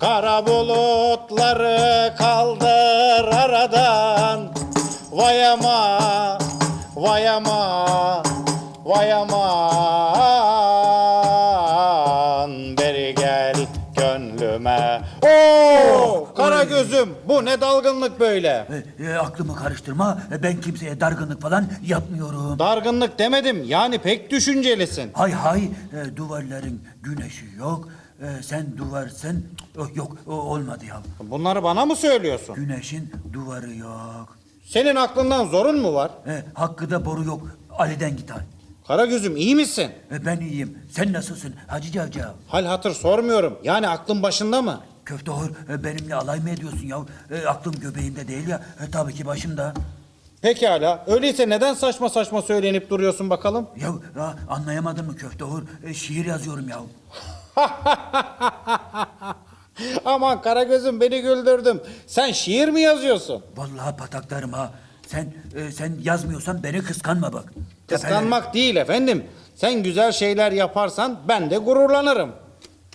Kara bulutları kaldır aradan Vay ama, vay ama, vay aman Beri gel gönlüme Oo, kara gözüm bu ne dalgınlık böyle E, e, aklımı karıştırma. E, ben kimseye dargınlık falan yapmıyorum. Dargınlık demedim yani pek düşüncelisin Hay hay e, duvarların güneşi yok. E, sen duvarsın. Yok yok o, olmadı ya. Bunları bana mı söylüyorsun? Güneşin duvarı yok. Senin aklından zorun mu var? E, hakkı da boru yok. Ali'den git al. Kara gözüm iyi misin? E, ben iyiyim. Sen nasılsın Hacı Cavcav? Hal hatır sormuyorum. Yani aklın başında mı? Köfte hor e, benimle alay mı ediyorsun ya? E, aklım göbeğimde değil ya. E, tabii ki başımda. Pekala. Öyleyse neden saçma saçma söylenip duruyorsun bakalım? Ya, ya anlayamadın mı köfte hor? E, şiir yazıyorum ya. Aman Karagöz'üm beni güldürdüm. Sen şiir mi yazıyorsun? Vallahi pataklarım ha. Sen e, sen yazmıyorsan beni kıskanma bak. Kıskanmak değil efendim. Sen güzel şeyler yaparsan ben de gururlanırım.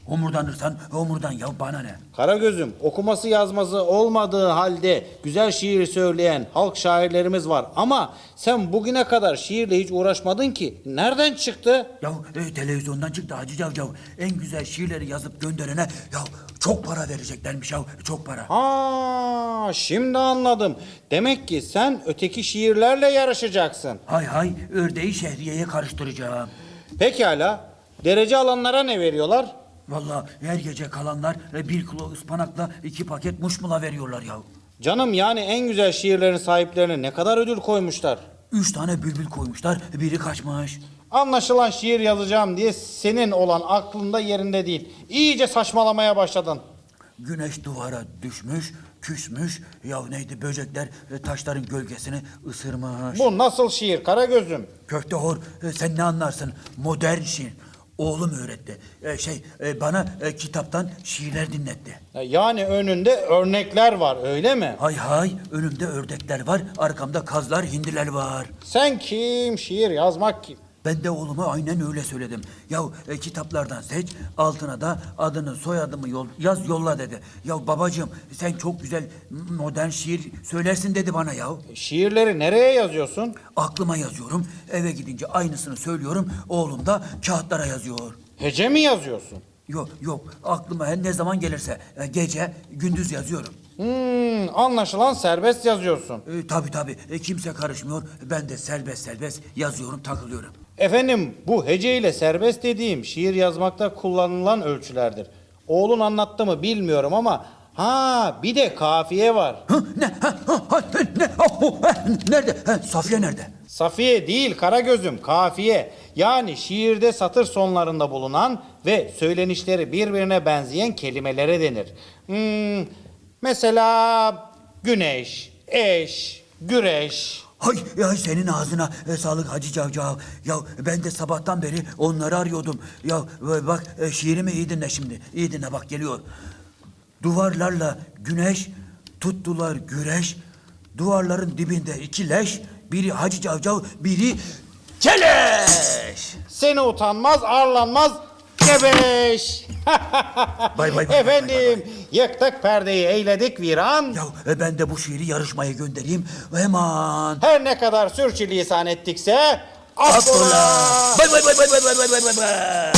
Homurdanırsan homurdan ya bana ne? Karagöz'üm okuması yazması olmadığı halde güzel şiir söyleyen halk şairlerimiz var. Ama sen bugüne kadar şiirle hiç uğraşmadın ki. Nereden çıktı? Ya e, televizyondan çıktı Hacı Cavcav. En güzel şiirleri yazıp gönderene ya çok para vereceklermiş ya çok para. Ha, şimdi anladım. Demek ki sen öteki şiirlerle yarışacaksın. Hay hay ördeği şehriyeye karıştıracağım. Pekala. Derece alanlara ne veriyorlar? Vallahi her gece kalanlar e, bir kilo ıspanakla iki paket muşmula veriyorlar ya. Canım yani en güzel şiirlerin sahiplerine ne kadar ödül koymuşlar. Üç tane bülbül koymuşlar biri kaçmış. Anlaşılan şiir yazacağım diye senin olan aklında yerinde değil. İyice saçmalamaya başladın. Güneş duvara düşmüş, küsmüş. Ya neydi böcekler e, taşların gölgesini ısırmış. Bu nasıl şiir Karagöz'üm? Köfte hor e, sen ne anlarsın? Modern şiir. Oğlum öğretti. E, şey e, bana e, kitaptan şiirler dinletti. Yani önünde örnekler var öyle mi? Hay hay önümde ördekler var, arkamda kazlar, hindiler var. Sen kim? Şiir yazmak kim? Ben de oğluma aynen öyle söyledim. Ya e, kitaplardan seç, altına da adını, soyadımı yol, yaz yolla dedi. Ya babacığım sen çok güzel modern şiir söylersin dedi bana ya. Şiirleri nereye yazıyorsun? Aklıma yazıyorum, eve gidince aynısını söylüyorum, oğlum da kağıtlara yazıyor. Hece mi yazıyorsun? Yok yok aklıma ne zaman gelirse e, gece gündüz yazıyorum. Hmm, anlaşılan serbest yazıyorsun. E, tabii tabii e, kimse karışmıyor. Ben de serbest serbest yazıyorum takılıyorum. Efendim bu hece ile serbest dediğim şiir yazmakta kullanılan ölçülerdir. Oğlun anlattı mı bilmiyorum ama ha bir de kafiye var. Hı, ne? Ha, ha, ha, ne? Oh, oh, nerede? Ha, Safiye nerede? Safiye değil Karagöz'üm kafiye. Yani şiirde satır sonlarında bulunan ve söylenişleri birbirine benzeyen kelimelere denir. Hmm, mesela güneş, eş, güreş. Hay, ya senin ağzına e, sağlık Hacı Cavcav. Ya ben de sabahtan beri onları arıyordum. Ya e, bak e, şiirimi iyi dinle şimdi. İyi dinle bak geliyor. Duvarlarla güneş tuttular güreş. Duvarların dibinde iki leş. Biri Hacı Cavcav, biri Keleş. Seni utanmaz, arlanmaz, gebeş. Bay bay bay bay Efendim, yıktık perdeyi, eyledik viran. Ya e, ben de bu şiiri yarışmaya göndereyim. Hemen. Her ne kadar sürçülisan ettikse. Affola. Bay bay bay bay bay bay bay bay bay.